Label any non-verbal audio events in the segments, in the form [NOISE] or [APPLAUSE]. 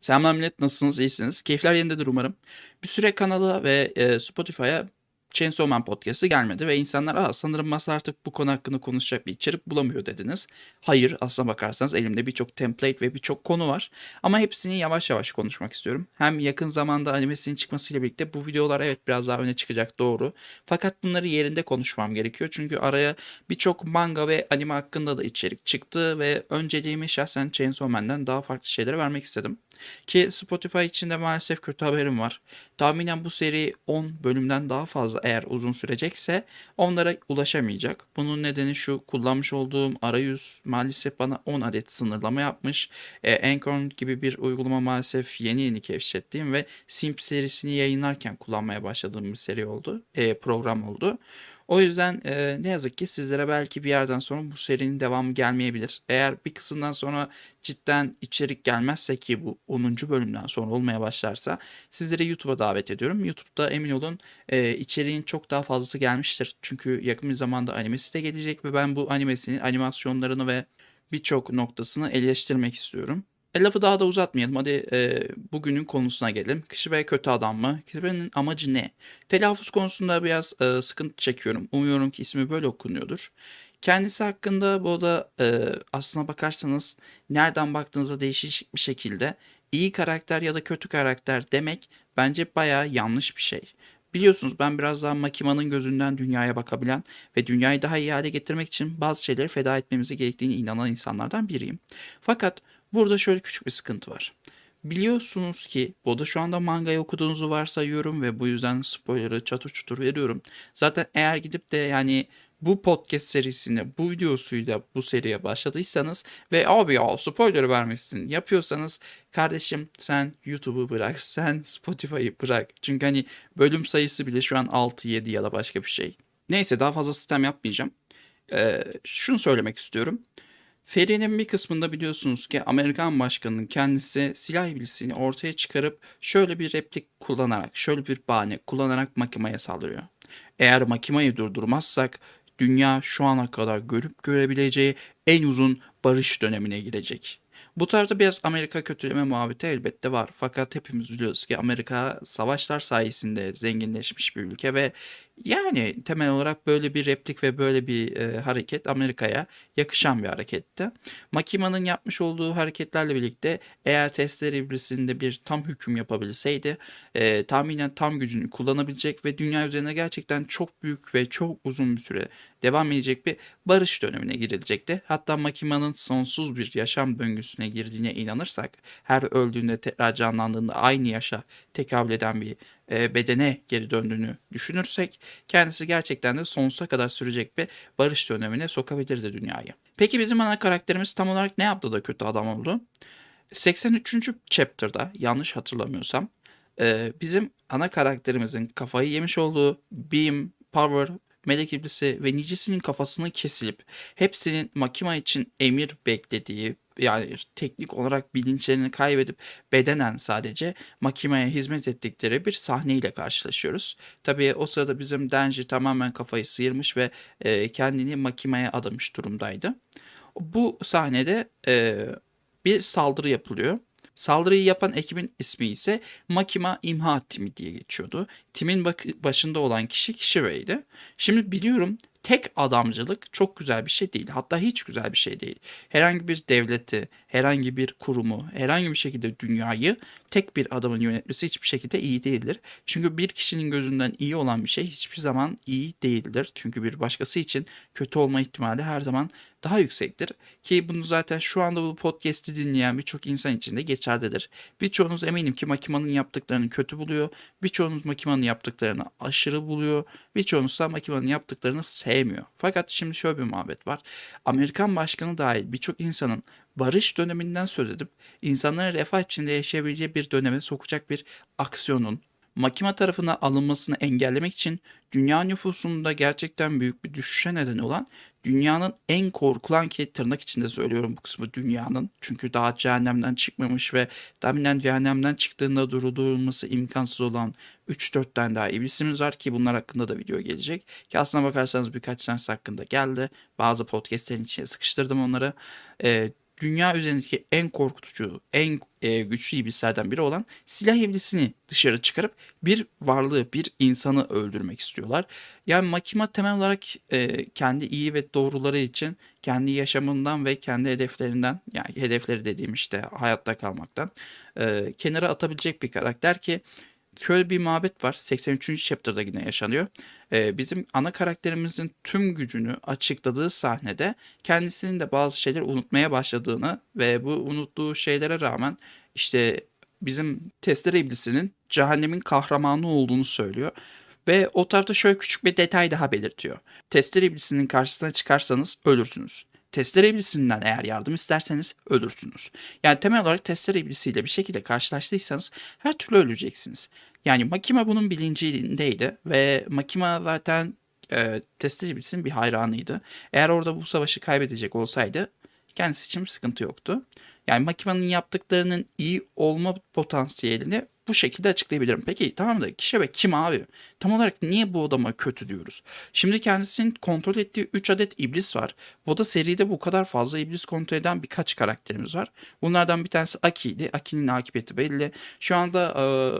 Selam millet nasılsınız iyisiniz? Keyifler yerindedir umarım. Bir süre kanala ve e, Spotify'a Chainsaw Man podcast'ı gelmedi ve insanlar Aa, sanırım masa artık bu konu hakkında konuşacak bir içerik bulamıyor dediniz. Hayır aslına bakarsanız elimde birçok template ve birçok konu var. Ama hepsini yavaş yavaş konuşmak istiyorum. Hem yakın zamanda animesinin çıkmasıyla birlikte bu videolar evet biraz daha öne çıkacak doğru. Fakat bunları yerinde konuşmam gerekiyor. Çünkü araya birçok manga ve anime hakkında da içerik çıktı ve önceliğimi şahsen Chainsaw Man'den daha farklı şeylere vermek istedim. Ki Spotify içinde maalesef kötü haberim var. Tahminen bu seri 10 bölümden daha fazla eğer uzun sürecekse onlara ulaşamayacak. Bunun nedeni şu kullanmış olduğum arayüz maalesef bana 10 adet sınırlama yapmış. E, Anchor gibi bir uygulama maalesef yeni yeni keşfettiğim ve Simp serisini yayınlarken kullanmaya başladığım bir seri oldu. E, program oldu. O yüzden e, ne yazık ki sizlere belki bir yerden sonra bu serinin devamı gelmeyebilir. Eğer bir kısımdan sonra cidden içerik gelmezse ki bu 10. bölümden sonra olmaya başlarsa sizleri YouTube'a davet ediyorum. YouTube'da emin olun e, içeriğin çok daha fazlası gelmiştir. Çünkü yakın bir zamanda animesi de gelecek ve ben bu animesinin animasyonlarını ve birçok noktasını eleştirmek istiyorum. E, lafı daha da uzatmayalım. Hadi e, bugünün konusuna gelelim. Kişi kötü adam mı? Kişibe'nin amacı ne? Telaffuz konusunda biraz e, sıkıntı çekiyorum. Umuyorum ki ismi böyle okunuyordur. Kendisi hakkında bu da e, aslına bakarsanız nereden baktığınızda değişik bir şekilde iyi karakter ya da kötü karakter demek bence bayağı yanlış bir şey. Biliyorsunuz ben biraz daha Makima'nın gözünden dünyaya bakabilen ve dünyayı daha iyi hale getirmek için bazı şeyleri feda etmemizi gerektiğini inanan insanlardan biriyim. Fakat Burada şöyle küçük bir sıkıntı var. Biliyorsunuz ki bu da şu anda mangayı okuduğunuzu varsayıyorum ve bu yüzden spoiler'ı çatır çutur veriyorum. Zaten eğer gidip de yani bu podcast serisini bu videosuyla bu seriye başladıysanız ve abi ya spoiler vermişsin yapıyorsanız kardeşim sen YouTube'u bırak [LAUGHS] sen Spotify'ı bırak. Çünkü hani bölüm sayısı bile şu an 6-7 ya da başka bir şey. Neyse daha fazla sistem yapmayacağım. Ee, şunu söylemek istiyorum. Serinin bir kısmında biliyorsunuz ki Amerikan başkanının kendisi silah iblisini ortaya çıkarıp şöyle bir replik kullanarak, şöyle bir bahane kullanarak Makima'ya saldırıyor. Eğer Makima'yı durdurmazsak dünya şu ana kadar görüp görebileceği en uzun barış dönemine girecek. Bu tarzda biraz Amerika kötüleme muhabbeti elbette var. Fakat hepimiz biliyoruz ki Amerika savaşlar sayesinde zenginleşmiş bir ülke ve yani temel olarak böyle bir replik ve böyle bir e, hareket Amerika'ya yakışan bir hareketti. Makima'nın yapmış olduğu hareketlerle birlikte eğer testler iblisinde bir tam hüküm yapabilseydi e, tahminen tam gücünü kullanabilecek ve dünya üzerine gerçekten çok büyük ve çok uzun bir süre devam edecek bir barış dönemine girilecekti. Hatta Makima'nın sonsuz bir yaşam döngüsüne girdiğine inanırsak her öldüğünde tekrar canlandığında aynı yaşa tekabül eden bir e, bedene geri döndüğünü düşünürsek kendisi gerçekten de sonsuza kadar sürecek bir barış dönemine sokabilirdi dünyayı. Peki bizim ana karakterimiz tam olarak ne yaptı da kötü adam oldu? 83. chapter'da yanlış hatırlamıyorsam e, bizim ana karakterimizin kafayı yemiş olduğu Beam, Power, Melek İblisi ve Nicisi'nin kafasını kesilip hepsinin Makima için emir beklediği yani teknik olarak bilinçlerini kaybedip bedenen sadece Makima'ya hizmet ettikleri bir sahneyle karşılaşıyoruz. Tabii o sırada bizim Denji tamamen kafayı sıyırmış ve e, kendini Makima'ya adamış durumdaydı. Bu sahnede e, bir saldırı yapılıyor. Saldırıyı yapan ekibin ismi ise Makima İmha Timi diye geçiyordu. Timin başında olan kişi Kişive'ydi. Şimdi biliyorum tek adamcılık çok güzel bir şey değil. Hatta hiç güzel bir şey değil. Herhangi bir devleti, herhangi bir kurumu, herhangi bir şekilde dünyayı tek bir adamın yönetmesi hiçbir şekilde iyi değildir. Çünkü bir kişinin gözünden iyi olan bir şey hiçbir zaman iyi değildir. Çünkü bir başkası için kötü olma ihtimali her zaman daha yüksektir. Ki bunu zaten şu anda bu podcast'i dinleyen birçok insan için de geçerlidir. Birçoğunuz eminim ki Makima'nın yaptıklarını kötü buluyor. Birçoğunuz Makima'nın yaptıklarını aşırı buluyor. Birçoğunuz da Makima'nın yaptıklarını sevmiyor. Fakat şimdi şöyle bir muhabbet var. Amerikan başkanı dahil birçok insanın barış döneminden söz edip insanların refah içinde yaşayabileceği bir döneme sokacak bir aksiyonun Makima tarafına alınmasını engellemek için dünya nüfusunda gerçekten büyük bir düşüşe neden olan dünyanın en korkulan ki tırnak içinde söylüyorum bu kısmı dünyanın. Çünkü daha cehennemden çıkmamış ve tahminen cehennemden çıktığında durdurulması imkansız olan 3-4 tane daha iblisimiz var ki bunlar hakkında da video gelecek. Ki aslına bakarsanız birkaç tanesi hakkında geldi. Bazı podcastlerin içine sıkıştırdım onları. Ee, dünya üzerindeki en korkutucu, en e, güçlü iblislerden biri olan silah iblisini dışarı çıkarıp bir varlığı, bir insanı öldürmek istiyorlar. Yani Makima temel olarak e, kendi iyi ve doğruları için kendi yaşamından ve kendi hedeflerinden yani hedefleri dediğim işte hayatta kalmaktan e, kenara atabilecek bir karakter ki şöyle bir muhabbet var. 83. chapter'da yine yaşanıyor. Ee, bizim ana karakterimizin tüm gücünü açıkladığı sahnede kendisinin de bazı şeyleri unutmaya başladığını ve bu unuttuğu şeylere rağmen işte bizim testere iblisinin cehennemin kahramanı olduğunu söylüyor. Ve o tarafta şöyle küçük bir detay daha belirtiyor. Testere iblisinin karşısına çıkarsanız ölürsünüz. Testere iblisinden eğer yardım isterseniz ölürsünüz. Yani temel olarak testere iblisiyle bir şekilde karşılaştıysanız her türlü öleceksiniz. Yani Makima bunun bilincindeydi ve Makima zaten e, testere iblisinin bir hayranıydı. Eğer orada bu savaşı kaybedecek olsaydı kendisi için bir sıkıntı yoktu. Yani Makima'nın yaptıklarının iyi olma potansiyelini bu şekilde açıklayabilirim. Peki tamam da kişi ve kim abi? Tam olarak niye bu adama kötü diyoruz? Şimdi kendisinin kontrol ettiği 3 adet iblis var. Bu da seride bu kadar fazla iblis kontrol eden birkaç karakterimiz var. Bunlardan bir tanesi Aki'ydi. Aki'nin akıbeti belli. Şu anda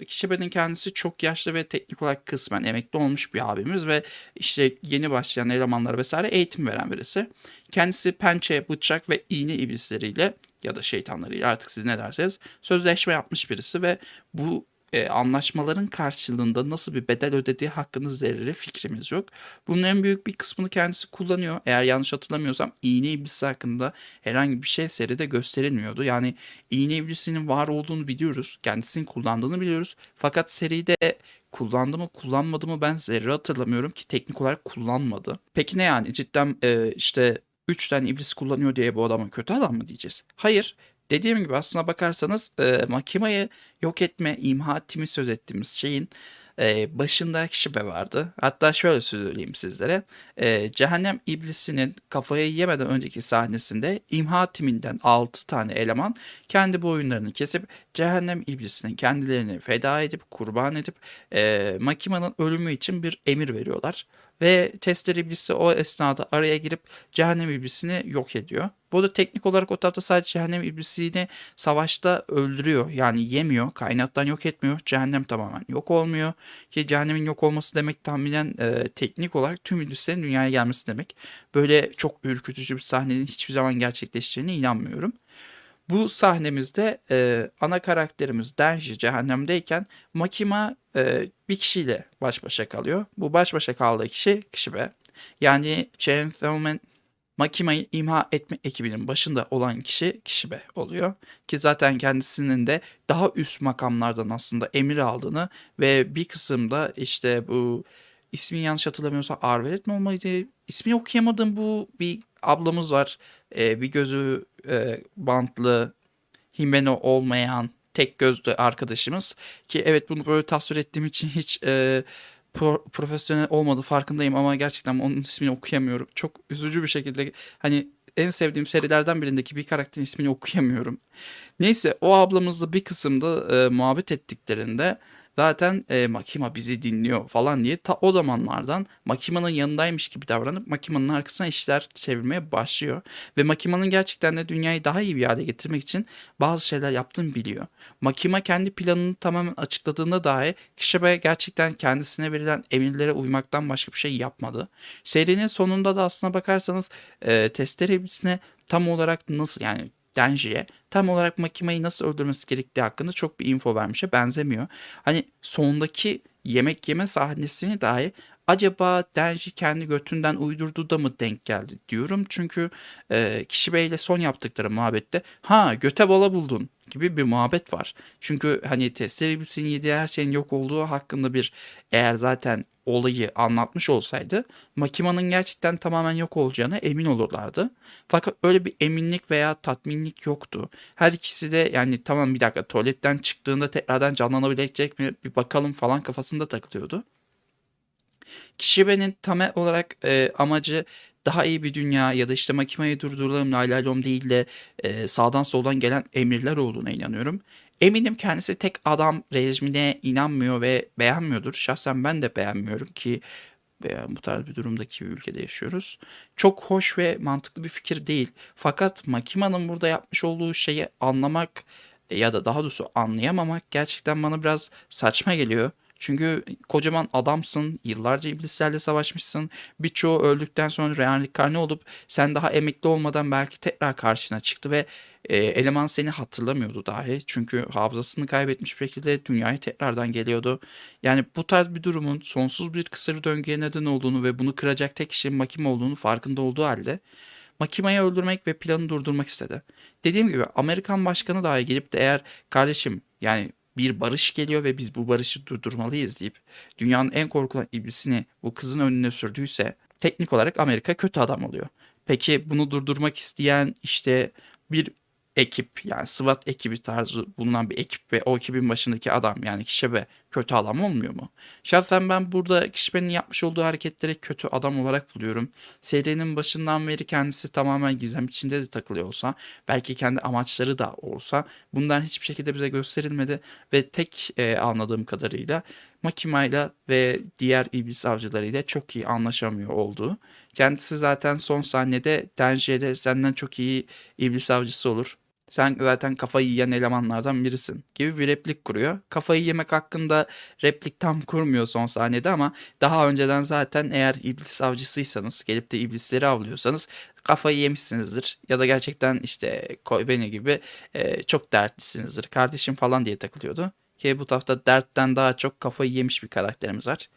e, Kişibe'nin kendisi çok yaşlı ve teknik olarak kısmen emekli olmuş bir abimiz ve işte yeni başlayan elemanlara vesaire eğitim veren birisi. Kendisi pençe, bıçak ve iğne iblisleriyle ya da şeytanlarıyla artık siz ne derseniz sözleşme yapmış birisi ve bu e, anlaşmaların karşılığında nasıl bir bedel ödediği hakkında zerre fikrimiz yok. Bunun en büyük bir kısmını kendisi kullanıyor. Eğer yanlış hatırlamıyorsam iğne iblisi hakkında herhangi bir şey seride gösterilmiyordu. Yani iğne iblisinin var olduğunu biliyoruz. Kendisinin kullandığını biliyoruz. Fakat seride kullandı mı kullanmadı mı ben zerre hatırlamıyorum ki teknik olarak kullanmadı. Peki ne yani cidden e, işte 3 tane iblis kullanıyor diye bu adama kötü adam mı diyeceğiz? Hayır. Dediğim gibi aslına bakarsanız e, Makima'yı yok etme, imha ettiğimiz söz ettiğimiz şeyin e, başında Şibe vardı. Hatta şöyle söyleyeyim sizlere. E, Cehennem iblisinin kafayı yemeden önceki sahnesinde imha timinden 6 tane eleman kendi boyunlarını kesip Cehennem iblisinin kendilerini feda edip kurban edip e, Makima'nın ölümü için bir emir veriyorlar. Ve tester iblisi o esnada araya girip cehennem iblisini yok ediyor. Bu da teknik olarak o tarafta sadece cehennem iblisini savaşta öldürüyor. Yani yemiyor, kaynaktan yok etmiyor. Cehennem tamamen yok olmuyor. Ki cehennemin yok olması demek tahminen e, teknik olarak tüm iblislerin dünyaya gelmesi demek. Böyle çok ürkütücü bir sahnenin hiçbir zaman gerçekleşeceğine inanmıyorum. Bu sahnemizde e, ana karakterimiz Denji cehennemdeyken Makima e, bir kişiyle baş başa kalıyor. Bu baş başa kaldığı kişi Kishibe. Yani Chainsaw Makima'yı imha etme ekibinin başında olan kişi Kishibe oluyor. Ki zaten kendisinin de daha üst makamlardan aslında emir aldığını ve bir kısımda işte bu ismi yanlış hatırlamıyorsam Arvelet mi olmalıydı? İsmini okuyamadım bu bir ablamız var. Ee, bir gözü e, bantlı, himeno olmayan tek gözlü arkadaşımız. Ki evet bunu böyle tasvir ettiğim için hiç e, pro, profesyonel olmadı farkındayım ama gerçekten onun ismini okuyamıyorum. Çok üzücü bir şekilde hani en sevdiğim serilerden birindeki bir karakterin ismini okuyamıyorum. Neyse o ablamızla bir kısımda e, muhabbet ettiklerinde zaten e, Makima bizi dinliyor falan diye ta o zamanlardan Makima'nın yanındaymış gibi davranıp Makima'nın arkasına işler çevirmeye başlıyor. Ve Makima'nın gerçekten de dünyayı daha iyi bir hale getirmek için bazı şeyler yaptığını biliyor. Makima kendi planını tamamen açıkladığında dahi Kishibe gerçekten kendisine verilen emirlere uymaktan başka bir şey yapmadı. Serinin sonunda da aslına bakarsanız e, testere tam olarak nasıl yani Denji'ye tam olarak Makima'yı nasıl öldürmesi gerektiği hakkında çok bir info vermişe benzemiyor. Hani sondaki yemek yeme sahnesini dahi acaba Denji kendi götünden uydurdu da mı denk geldi diyorum. Çünkü e, Kishibe ile son yaptıkları muhabbette ha göte bala buldun gibi bir muhabbet var. Çünkü hani testere iblisinin yediği her şeyin yok olduğu hakkında bir eğer zaten olayı anlatmış olsaydı Makima'nın gerçekten tamamen yok olacağına emin olurlardı. Fakat öyle bir eminlik veya tatminlik yoktu. Her ikisi de yani tamam bir dakika tuvaletten çıktığında tekrardan canlanabilecek mi bir bakalım falan kafasında takılıyordu. Kishibe'nin temel olarak e, amacı daha iyi bir dünya ya da işte makineyi durduralım laylaylom değil de e, sağdan soldan gelen emirler olduğuna inanıyorum. Eminim kendisi tek adam rejimine inanmıyor ve beğenmiyordur. Şahsen ben de beğenmiyorum ki veya bu tarz bir durumdaki bir ülkede yaşıyoruz. Çok hoş ve mantıklı bir fikir değil. Fakat Makima'nın burada yapmış olduğu şeyi anlamak ya da daha doğrusu anlayamamak gerçekten bana biraz saçma geliyor. Çünkü kocaman adamsın, yıllarca iblislerle savaşmışsın. Birçoğu öldükten sonra reenkarne olup sen daha emekli olmadan belki tekrar karşına çıktı ve e, eleman seni hatırlamıyordu dahi. Çünkü hafızasını kaybetmiş bir şekilde dünyaya tekrardan geliyordu. Yani bu tarz bir durumun sonsuz bir kısır döngüye neden olduğunu ve bunu kıracak tek kişinin Makima olduğunu farkında olduğu halde Makima'yı öldürmek ve planı durdurmak istedi. Dediğim gibi Amerikan başkanı dahi gelip de eğer kardeşim yani bir barış geliyor ve biz bu barışı durdurmalıyız deyip dünyanın en korkulan iblisini bu kızın önüne sürdüyse teknik olarak Amerika kötü adam oluyor. Peki bunu durdurmak isteyen işte bir ekip yani SWAT ekibi tarzı bulunan bir ekip ve o ekibin başındaki adam yani Kişebe kötü adam olmuyor mu? Şahsen ben burada Kişibe'nin yapmış olduğu hareketleri kötü adam olarak buluyorum. Serinin başından beri kendisi tamamen gizem içinde de takılıyor olsa belki kendi amaçları da olsa bundan hiçbir şekilde bize gösterilmedi ve tek e, anladığım kadarıyla Makima'yla ve diğer iblis avcılarıyla çok iyi anlaşamıyor olduğu. Kendisi zaten son sahnede Denji'ye senden çok iyi iblis avcısı olur. Sen zaten kafayı yiyen elemanlardan birisin gibi bir replik kuruyor. Kafayı yemek hakkında replik tam kurmuyor son sahnede ama daha önceden zaten eğer iblis avcısıysanız gelip de iblisleri avlıyorsanız kafayı yemişsinizdir. Ya da gerçekten işte koy beni gibi e, çok dertlisinizdir kardeşim falan diye takılıyordu. Ki bu tarafta dertten daha çok kafayı yemiş bir karakterimiz var.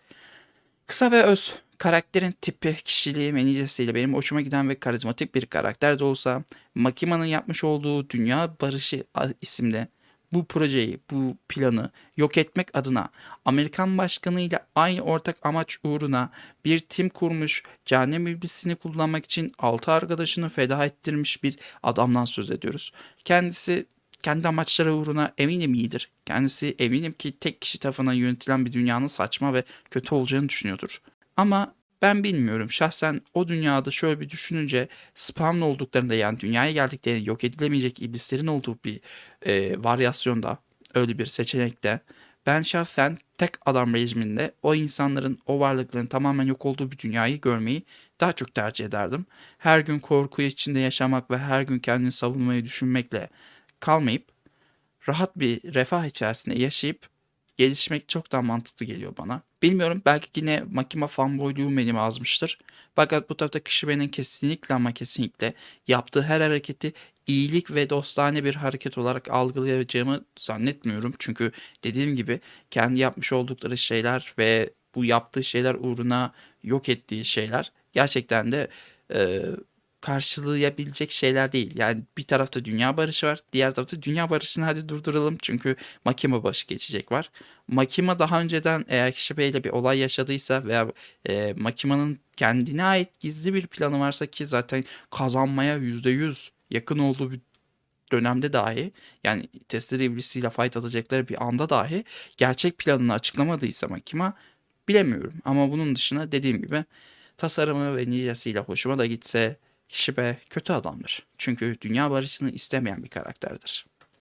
Kısa ve öz. Karakterin tipi, kişiliği ve nicesiyle benim hoşuma giden ve karizmatik bir karakter de olsa Makima'nın yapmış olduğu Dünya Barışı isimli bu projeyi, bu planı yok etmek adına Amerikan başkanıyla aynı ortak amaç uğruna bir tim kurmuş, cehennem iblisini kullanmak için altı arkadaşını feda ettirmiş bir adamdan söz ediyoruz. Kendisi kendi amaçları uğruna eminim iyidir. Kendisi eminim ki tek kişi tarafından yönetilen bir dünyanın saçma ve kötü olacağını düşünüyordur. Ama ben bilmiyorum. Şahsen o dünyada şöyle bir düşününce spawn olduklarında yani dünyaya geldiklerinde yok edilemeyecek iblislerin olduğu bir e, varyasyonda öyle bir seçenekte ben şahsen tek adam rejiminde o insanların o varlıkların tamamen yok olduğu bir dünyayı görmeyi daha çok tercih ederdim. Her gün korku içinde yaşamak ve her gün kendini savunmayı düşünmekle kalmayıp rahat bir refah içerisinde yaşayıp gelişmek çok daha mantıklı geliyor bana. Bilmiyorum belki yine Makima fanboyluğu benim azmıştır. Fakat bu tarafta kişi benim kesinlikle ama kesinlikle yaptığı her hareketi iyilik ve dostane bir hareket olarak algılayacağımı zannetmiyorum. Çünkü dediğim gibi kendi yapmış oldukları şeyler ve bu yaptığı şeyler uğruna yok ettiği şeyler gerçekten de e, karşılayabilecek şeyler değil. Yani bir tarafta dünya barışı var. Diğer tarafta dünya barışını hadi durduralım. Çünkü Makima başı geçecek var. Makima daha önceden eğer Kişibe ile bir olay yaşadıysa veya e, Makima'nın kendine ait gizli bir planı varsa ki zaten kazanmaya %100 yakın olduğu bir dönemde dahi yani Testere iblisiyle fight atacakları bir anda dahi gerçek planını açıklamadıysa Makima bilemiyorum. Ama bunun dışında dediğim gibi tasarımı ve nicesiyle hoşuma da gitse Şibe kötü adamdır. Çünkü dünya barışını istemeyen bir karakterdir.